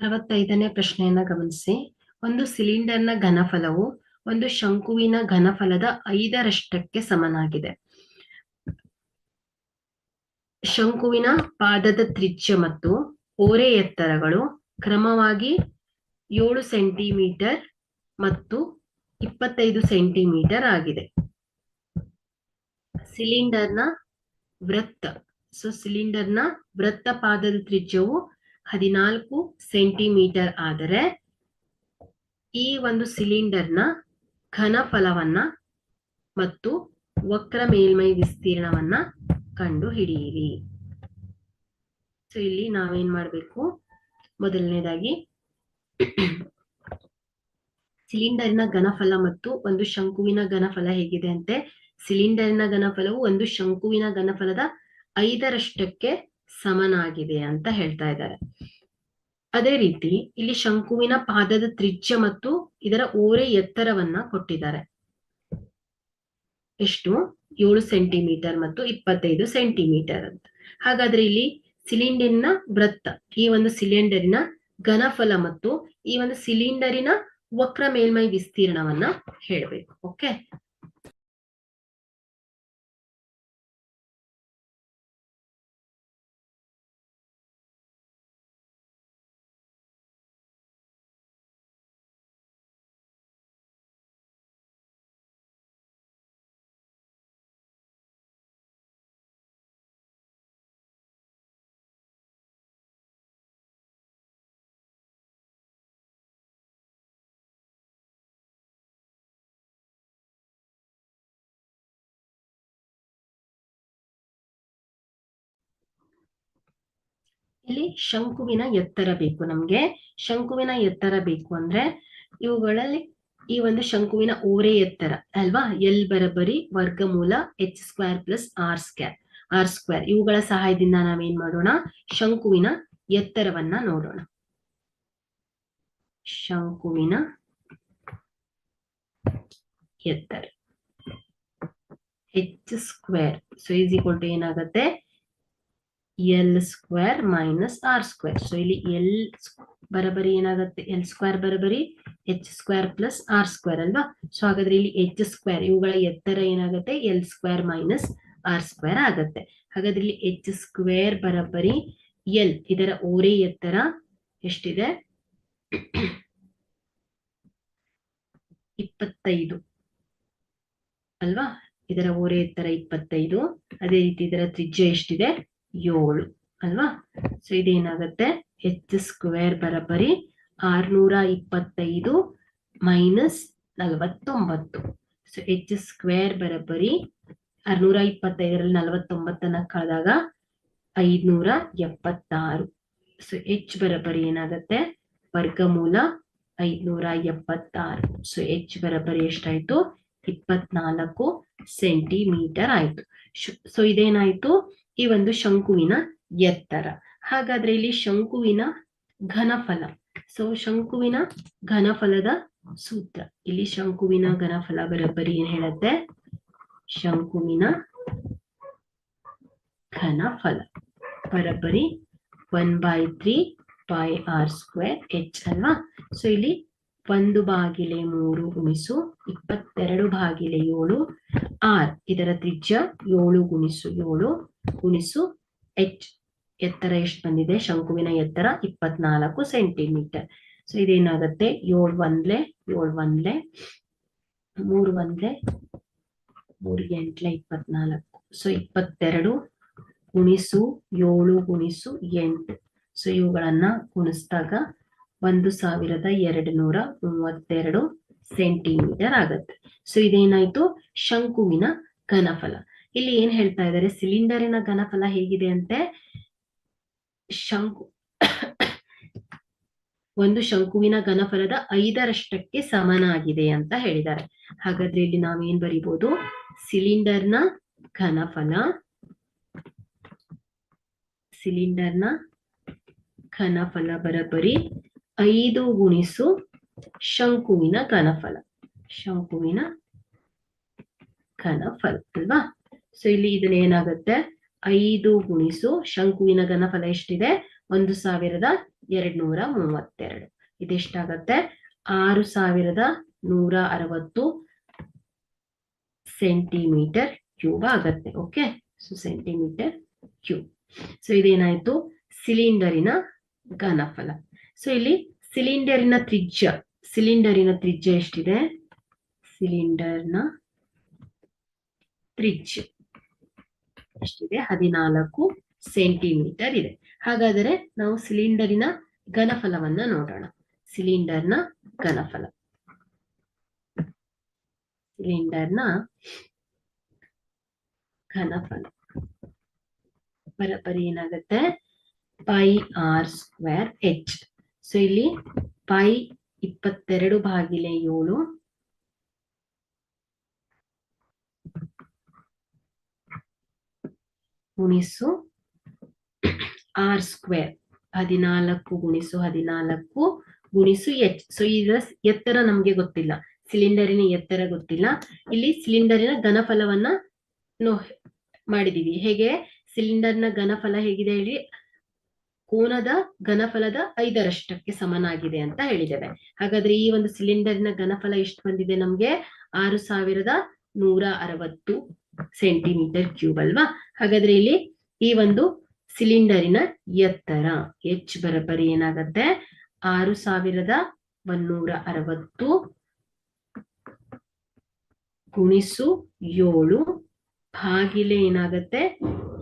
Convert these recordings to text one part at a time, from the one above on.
ಅರವತ್ತೈದನೇ ಪ್ರಶ್ನೆಯನ್ನ ಗಮನಿಸಿ. ಒಂದು ಸಿಲಿಂಡರ್ನ ಘನಫಲವು ಒಂದು ಶಂಕುವಿನ ಘನಫಲದ ಐದರಷ್ಟಕ್ಕೆ ಸಮನಾಗಿದೆ. ಶಂಕುವಿನ ಪಾದದ ತ್ರಿಜ್ಯ ಮತ್ತು ಓರೆ ಎತ್ತರಗಳು ಕ್ರಮವಾಗಿ ಏಳು ಸೆಂಟಿಮೀಟರ್ ಮತ್ತು ಇಪ್ಪತ್ತೈದು ಸೆಂಟಿಮೀಟರ್ ಆಗಿದೆ. ಸಿಲಿಂಡರ್ನ ವೃತ್ತ ಸೊ ಸಿಲಿಂಡರ್ನ ವೃತ್ತ ಪಾದದ ತ್ರಿಜ್ಯವು ಹದಿನಾಲ್ಕು ಸೆಂಟಿಮೀಟರ್ ಆದರೆ ಈ ಒಂದು ಸಿಲಿಂಡರ್ನ ಘನಫಲವನ್ನ ಮತ್ತು ವಕ್ರ ಮೇಲ್ಮೈ ವಿಸ್ತೀರ್ಣವನ್ನ ಕಂಡು ಹಿಡಿಯಿರಿ. ಸೊ ಇಲ್ಲಿ ನಾವೇನ್ ಮಾಡ್ಬೇಕು? ಮೊದಲನೇದಾಗಿ ಸಿಲಿಂಡರ್ನ ಘನಫಲ ಮತ್ತು ಒಂದು ಶಂಕುವಿನ ಘನಫಲ ಹೇಗಿದೆ ಅಂತೆ. ಸಿಲಿಂಡರ್ನ ಘನಫಲವು ಒಂದು ಶಂಕುವಿನ ಘನಫಲದ ಐದರಷ್ಟಕ್ಕೆ ಸಮನಾಗಿದೆ ಅಂತ ಹೇಳ್ತಾ ಇದ್ದಾರೆ. ಅದೇ ರೀತಿ ಇಲ್ಲಿ ಶಂಕುವಿನ ಪಾದದ ತ್ರಿಜ್ಯ ಮತ್ತು ಇದರ ಓರೆ ಎತ್ತರವನ್ನ ಕೊಟ್ಟಿದ್ದಾರೆ. ಎಷ್ಟು? ಏಳು ಸೆಂಟಿಮೀಟರ್ ಮತ್ತು ಇಪ್ಪತ್ತೈದು ಸೆಂಟಿಮೀಟರ್ ಅಂತ. ಹಾಗಾದ್ರೆ ಇಲ್ಲಿ ಸಿಲಿಂಡರ್ನ ವೃತ್ತ, ಈ ಒಂದು ಸಿಲಿಂಡರಿನ ಘನಫಲ ಮತ್ತು ಈ ಒಂದು ಸಿಲಿಂಡರಿನ ವಕ್ರ ಮೇಲ್ಮೈ ವಿಸ್ತೀರ್ಣವನ್ನ ಹೇಳ್ಬೇಕು. ಓಕೆ ಇಲ್ಲಿ ಶಂಕುವಿನ ಎತ್ತರ ಬೇಕು ನಮ್ಗೆ. ಶಂಕುವಿನ ಎತ್ತರ ಬೇಕು ಅಂದ್ರೆ ಇವುಗಳಲ್ಲಿ ಈ ಒಂದು ಶಂಕುವಿನ ಓರೆ ಎತ್ತರ ಅಲ್ವಾ? ಎಲ್ ಬರಬರಿ ವರ್ಗಮೂಲ H square plus R square R square ಇವುಗಳ ಸಹಾಯದಿಂದ ನಾವೇನ್ ಮಾಡೋಣ? ಶಂಕುವಿನ ಎತ್ತರವನ್ನ ನೋಡೋಣ. ಶಂಕುವಿನ ಎತ್ತರ. H square so is equal to ಏನಾಗತ್ತೆ? L square minus R square so ಇಲ್ಲಿ ಎಲ್ ಬರಬರಿ ಏನಾಗುತ್ತೆ? L square ಬರಬರಿ H square plus R square ಅಲ್ವಾ? ಸೊ ಹಾಗಾದ್ರೆ ಇಲ್ಲಿ ಎಚ್ ಸ್ಕ್ವೇರ್ ಇವುಗಳ ಎತ್ತರ ಏನಾಗುತ್ತೆ? L square minus R square ಆಗುತ್ತೆ. ಹಾಗಾದ್ರೆ ಇಲ್ಲಿ ಎಚ್ ಸ್ಕ್ವೇರ್ ಬರಬರಿ ಎಲ್ ಇದರ ಓರೆ ಎತ್ತರ ಎಷ್ಟಿದೆ? ಇಪ್ಪತ್ತೈದು. ಅಲ್ವಾ? ಇದರ ಓರೆ ಎತ್ತರ ಇಪ್ಪತ್ತೈದು. ಅದೇ ರೀತಿ ಇದರ ತ್ರಿಜ್ಯ ಎಷ್ಟಿದೆ? ಏಳು ಅಲ್ವಾ? ಸೊ ಇದೇನಾಗತ್ತೆ? ಎಚ್ ಸ್ಕ್ವೇರ್ ಬರಬರಿ ಆರ್ನೂರ ಇಪ್ಪತ್ತೈದು ಮೈನಸ್ ನಲವತ್ತೊಂಬತ್ತು. ಸೊ ಎಚ್ ಸ್ಕ್ವೇರ್ ಬರಬರಿ ಆರ್ನೂರ ಇಪ್ಪತ್ತೈದರಲ್ಲಿ ನಲವತ್ತೊಂಬತ್ತನ್ನ ಕಳೆದಾಗ ಐದ್ನೂರ ಎಪ್ಪತ್ತಾರು. ಸೊ ಎಚ್ ಬರಬರಿ ಏನಾಗತ್ತೆ? ವರ್ಗಮೂಲ ಐದ್ನೂರ ಎಪ್ಪತ್ತಾರು. ಸೊ ಎಚ್ ಬರಬರಿ ಎಷ್ಟಾಯ್ತು? ಇಪ್ಪತ್ನಾಲ್ಕು ಸೆಂಟಿಮೀಟರ್ ಆಯ್ತು. ಸೊ ಇದೇನಾಯ್ತು? ಈ ಒಂದು ಶಂಕುವಿನ ಎತ್ತರ. ಹಾಗಾದ್ರೆ ಇಲ್ಲಿ ಶಂಕುವಿನ ಘನಫಲ. ಸೊ ಶಂಕುವಿನ ಘನಫಲದ ಸೂತ್ರ. ಇಲ್ಲಿ ಶಂಕುವಿನ ಘನಫಲ ಬರೋಬ್ಬರಿ ಏನ್ ಹೇಳುತ್ತೆ? ಶಂಕುವಿನ ಘನಫಲ. ಬರಬ್ಬರಿ one by three by R square H ಅಲ್ವಾ? ಸೊ ಇಲ್ಲಿ ಒಂದು ಬಾಗಿಲೆ ಮೂರು ಗುಣಿಸು, ಇಪ್ಪತ್ತೆರಡು ಬಾಗಿಲೆ ಏಳು, ಆರ್, ಇದರ ತ್ರಿಜ್ಯ ಏಳು ಗುಣಿಸು ಏಳು ಗುಣಿಸು, ಎಚ್, ಎತ್ತರ ಎಷ್ಟು ಬಂದಿದೆ? ಶಂಕುವಿನ ಎತ್ತರ ಇಪ್ಪತ್ನಾಲ್ಕು ಸೆಂಟಿಮೀಟರ್. ಸೊ ಇದೇನಾಗತ್ತೆ? ಏಳು ಒಂದ್ಲೆ ಏಳು ಒಂದ್ಲೆ, ಮೂರು ಒಂದ್ಲೆ ಮೂರು ಎಂಟ್ಲೆ ಇಪ್ಪತ್ನಾಲ್ಕು. ಸೊ ಇಪ್ಪತ್ತೆರಡು ಗುಣಿಸು, ಏಳು ಗುಣಿಸು, ಎಂಟು. ಸೊ ಇವುಗಳನ್ನ ಗುಣಿಸಿದಾಗ ಒಂದು ಸಾವಿರದ ಎರಡು ನೂರ ಮೂವತ್ತೆರಡು ಸೆಂಟಿಮೀಟರ್ ಆಗತ್ತೆ. ಸೊ ಇದೇನಾಯ್ತು? ಶಂಕುವಿನ ಘನಫಲ. ಇಲ್ಲಿ ಏನ್ ಹೇಳ್ತಾ ಇದ್ದಾರೆ ಸಿಲಿಂಡರಿನ ಘನಫಲ ಹೇಗಿದೆ ಅಂತೆ? ಶಂಕು, ಒಂದು ಶಂಕುವಿನ ಘನಫಲದ ಐದರಷ್ಟಕ್ಕೆ ಸಮನಾಗಿದೆ ಅಂತ ಹೇಳಿದ್ದಾರೆ. ಹಾಗಾದ್ರೆ ಇಲ್ಲಿ ನಾವೇನ್ ಬರಿಬಹುದು ಸಿಲಿಂಡರ್ನ ಘನಫಲ ಸಿಲಿಂಡರ್ನ ಘನಫಲ ಬರಬರಿ ಐದು ಗುಣಿಸು ಶಂಕುವಿನ ಘನಫಲ. ಶಂಕುವಿನ ಘನಫಲ, ಅಲ್ವಾ? ಸೊ ಇಲ್ಲಿ ಇದನ್ನ ಏನಾಗುತ್ತೆ? ಐದು ಗುಣಿಸು ಶಂಕುವಿನ ಘನಫಲ ಎಷ್ಟಿದೆ? ಒಂದು ಸಾವಿರದ ಎರಡ್ನೂರ ಮೂವತ್ತೆರಡು. ಇದೆಷ್ಟಾಗತ್ತೆ? ಆರು ಸಾವಿರದ ನೂರ ಅರವತ್ತು ಸೆಂಟಿಮೀಟರ್ ಕ್ಯೂಬ್ ಆಗತ್ತೆ, okay? So centimetre cube. So ಇದೇನಾಯ್ತು? ಸಿಲಿಂಡರಿನ ಘನಫಲ. ಸೊ ಇಲ್ಲಿ ಸಿಲಿಂಡರಿನ ತ್ರಿಜ್ಯ ಸಿಲಿಂಡರಿನ ತ್ರಿಜ್ಯ ಎಷ್ಟಿದೆ? ಸಿಲಿಂಡರ್ನ ತ್ರಿಜ್ಯ ಎಷ್ಟಿದೆ? ಹದಿನಾಲ್ಕು ಸೆಂಟಿಮೀಟರ್ ಇದೆ. ಹಾಗಾದರೆ ನಾವು ಸಿಲಿಂಡರಿನ ಘನಫಲವನ್ನ ನೋಡೋಣ. ಸಿಲಿಂಡರ್ನ ಘನಫಲ. ಸಿಲಿಂಡರ್ನ ಘನಫಲ. ಬರಬರಿ ಏನಾಗುತ್ತೆ? Pi R square H so ಇಲ್ಲಿ ಪೈ ಇಪ್ಪತ್ತೆರಡು ಭಾಗಿಲೆ ಏಳು. ಗುಣಿಸು ಆರ್ ಸ್ಕ್ವೇರ್. ಹದಿನಾಲ್ಕು ಗುಣಿಸು ಹದಿನಾಲ್ಕು ಗುಣಿಸು ಎಚ್. ಸೊ ಇದರ ಎತ್ತರ ನಮ್ಗೆ ಗೊತ್ತಿಲ್ಲ. ಸಿಲಿಂಡರಿನ ಎತ್ತರ ಗೊತ್ತಿಲ್ಲ. ಇಲ್ಲಿ ಸಿಲಿಂಡರಿನ ಘನಫಲವನ್ನ ನೋ ಮಾಡಿದೀವಿ. ಹೇಗೆ? ಸಿಲಿಂಡರ್ನ ಘನಫಲ ಹೇಗಿದೆ ಹೇಳಿ. ಕೋನದ ಘನಫಲದ ಐದರಷ್ಟಕ್ಕೆ ಸಮನಾಗಿದೆ ಅಂತ ಹೇಳಿದ್ದೇವೆ. ಹಾಗಾದ್ರೆ ಈ ಒಂದು ಸಿಲಿಂಡರ್ನ ಘನಫಲ ಎಷ್ಟು ಬಂದಿದೆ ನಮ್ಗೆ? ಆರು ಸಾವಿರದ ನೂರ ಅರವತ್ತು ಸೆಂಟಿಮೀಟರ್ ಕ್ಯೂಬ್ ಅಲ್ವಾ? ಹಾಗಾದ್ರೆ ಇಲ್ಲಿ ಈ ಒಂದು ಸಿಲಿಂಡರಿನ ಎತ್ತರ, ಎಚ್ ಬರಬರಿ ಏನಾಗತ್ತೆ? ಆರು ಸಾವಿರದ ಒನ್ನೂರ ಅರವತ್ತು ಗುಣಿಸು ಏಳು ಭಾಗಿಲೆ ಏನಾಗತ್ತೆ?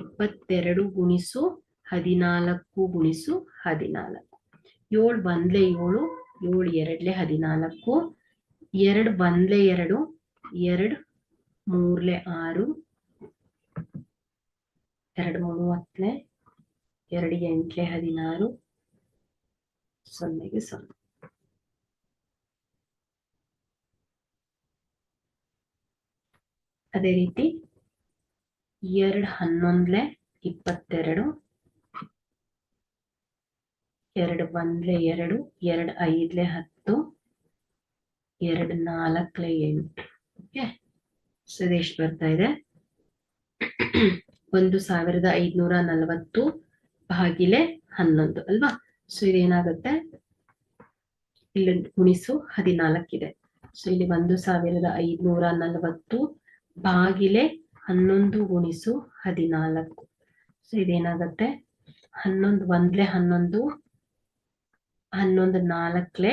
ಇಪ್ಪತ್ತೆರಡು ಗುಣಿಸು ಹದಿನಾಲ್ಕು ಗುಣಿಸು ಹದಿನಾಲ್ಕು. ಏಳು ಬಂದ್ಲೆ ಏಳು ಏಳು ಎರಡ್ಲೆ ಹದಿನಾಲ್ಕು, ಎರಡು ಬಂದ್ಲೆ ಎರಡು ಎರಡು ಮೂರ್ಲೆ ಆರು, ಎರಡು ಮೂವತ್ತಲೆ, ಎರಡು ಎಂಟ್ಲೆ ಹದಿನಾರು, ಸೊನ್ನೆಗೆ ಸೊನ್ನೆ. ಅದೇ ರೀತಿ ಎರಡು ಹನ್ನೊಂದ್ಲೆ ಇಪ್ಪತ್ತೆರಡು ಎರಡು ಒಂದ್ಲೆ ಎರಡು ಎರಡು ಐದ್ಲೆ ಹತ್ತು, ಎರಡು ನಾಲ್ಕಲೆ ಎಂಟು. ಓಕೆ? ಸೊ ಇದೆಷ್ಟು ಬರ್ತಾ ಇದೆ. ಒಂದು ಸಾವಿರದ ಐದ್ನೂರ ನಲವತ್ತು ಬಾಗಿಲೆ ಹನ್ನೊಂದು, ಅಲ್ವಾ? ಸೊ ಇದೇನಾಗುತ್ತೆ? ಇಲ್ಲಿ ಗುಣಿಸು ಹದಿನಾಲ್ಕಿದೆ. ಸೊ ಇಲ್ಲಿ ಒಂದು ಸಾವಿರದ ಐದ್ನೂರ ನಲವತ್ತು ಬಾಗಿಲೆ ಹನ್ನೊಂದು ಗುಣಿಸು ಹದಿನಾಲ್ಕು. ಸೊ ಇದೇನಾಗತ್ತೆ? ಹನ್ನೊಂದು, ಒಂದ್ಲೆ ಹನ್ನೊಂದು ಹನ್ನೊಂದು ನಾಲ್ಕಲೆ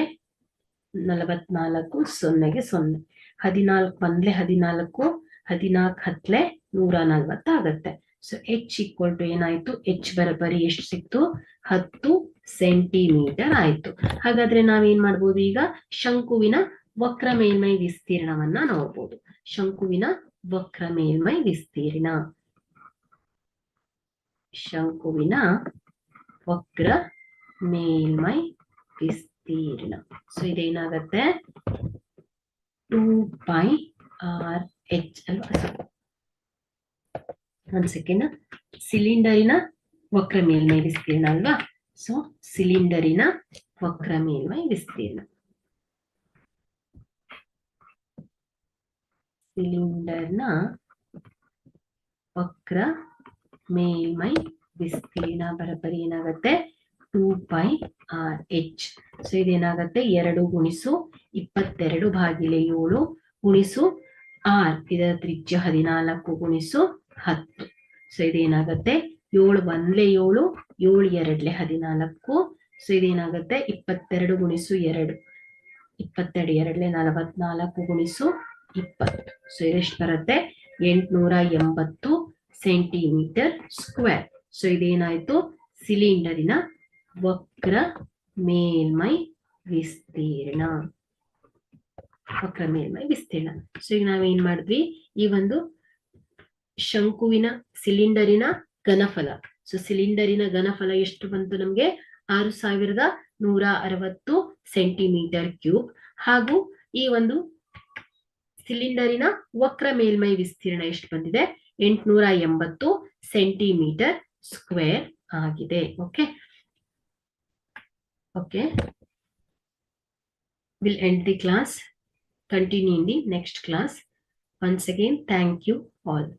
ನಲವತ್ನಾಲ್ಕು ಸೊನ್ನೆಗೆ ಸೊನ್ನೆ. ಹದಿನಾಲ್ಕು ಬಂದ್ಲೆ ಹದಿನಾಲ್ಕು ಹದಿನಾಲ್ಕು ಹತ್ಲೆ ನೂರ ನಲ್ವತ್ತಾಗತ್ತೆ ಸೊ ಎಚ್ ಈಕ್ವಲ್ ಟು ಏನಾಯ್ತು? ಎಚ್ ಬರಬರಿ ಎಷ್ಟು ಸಿಕ್ತು? ಹತ್ತು ಸೆಂಟಿಮೀಟರ್ ಆಯ್ತು. ಹಾಗಾದ್ರೆ ನಾವೇನ್ ಮಾಡ್ಬೋದು ಈಗ? ಶಂಕುವಿನ ವಕ್ರ ಮೇಲ್ಮೈ ವಿಸ್ತೀರ್ಣವನ್ನ ನೋಡ್ಬೋದು. ಶಂಕುವಿನ ವಕ್ರ ಮೇಲ್ಮೈ ವಿಸ್ತೀರ್ಣ. ಶಂಕುವಿನ ವಕ್ರ ಮೇಲ್ಮೈ ವಿಸ್ತೀರ್ಣ ಸೊ ಇದೇನಾಗತ್ತೆ? ಟೂ ಬೈ ಆರ್ ಎಚ್ ಅಲ್ವಾ? ಒಂದ್ ಸೆಕೆಂಡ್ ಸಿಲಿಂಡರಿನ ವಕ್ರ ಮೇಲ್ಮೈ ವಿಸ್ತೀರ್ಣ ಅಲ್ವಾ? ಸೊ ಸಿಲಿಂಡರಿನ ವಕ್ರ ಮೇಲ್ಮೈ ವಿಸ್ತೀರ್ಣ. ಸಿಲಿಂಡರ್ನ ವಕ್ರ ಮೇಲ್ಮೈ ವಿಸ್ತೀರ್ಣ. ಬರಬರಿ ಏನಾಗತ್ತೆ? Two pi R H so ಇದೇನಾಗತ್ತೆ? ಎರಡು ಗುಣಿಸು ಇಪ್ಪತ್ತೆರಡು ಭಾಗಿಲೆ ಏಳು ಗುಣಿಸು ಆರ್. ಇದರ ತ್ರಿಜ್ಯ ಹದಿನಾಲ್ಕು ಗುಣಿಸು ಹತ್ತು. ಸೊ ಇದೇನಾಗತ್ತೆ? ಏಳು ಒಂದ್ಲೆ ಏಳು ಏಳು ಎರಡ್ಲೆ ಹದಿನಾಲ್ಕು. ಸೊ ಇದೇನಾಗತ್ತೆ? ಇಪ್ಪತ್ತೆರಡು ಗುಣಿಸು ಎರಡು. ಇಪ್ಪತ್ತೆರಡು ಎರಡ್ಲೆ ನಲವತ್ನಾಲ್ಕು ಗುಣಿಸು ಇಪ್ಪತ್ತು. ಸೊ ಇದೆಷ್ಟು ಬರುತ್ತೆ? ಎಂಟುನೂರ ಎಂಬತ್ತು ಸೆಂಟಿಮೀಟರ್ ಸ್ಕ್ವೇರ್. ಸೊ ಇದೇನಾಯ್ತು? ಸಿಲಿಂಡರಿನ ವಕ್ರ ಮೇಲ್ಮೈ ವಿಸ್ತೀರ್ಣ. ವಕ್ರ ಮೇಲ್ಮೈ ವಿಸ್ತೀರ್ಣ. ಸೊ ಈಗ ನಾವೇನ್ ಮಾಡಿದ್ವಿ? ಈ ಒಂದು ಶಂಕುವಿನ ಸಿಲಿಂಡರಿನ ಘನಫಲ. ಸೊ ಸಿಲಿಂಡರಿನ ಘನಫಲ ಎಷ್ಟು ಬಂತು ನಮ್ಗೆ? ಆರು ಸಾವಿರದ ನೂರ ಅರವತ್ತು ಸೆಂಟಿಮೀಟರ್ ಕ್ಯೂಬ್. ಹಾಗೂ ಈ ಒಂದು ಸಿಲಿಂಡರಿನ ವಕ್ರ ಮೇಲ್ಮೈ ವಿಸ್ತೀರ್ಣ ಎಷ್ಟು ಬಂದಿದೆ? ಎಂಟುನೂರ ಎಂಬತ್ತು ಸೆಂಟಿಮೀಟರ್ ಸ್ಕ್ವೇರ್ ಆಗಿದೆ. Okay Okay. We'll end the class. Continue in the next class. Once again, thank you all.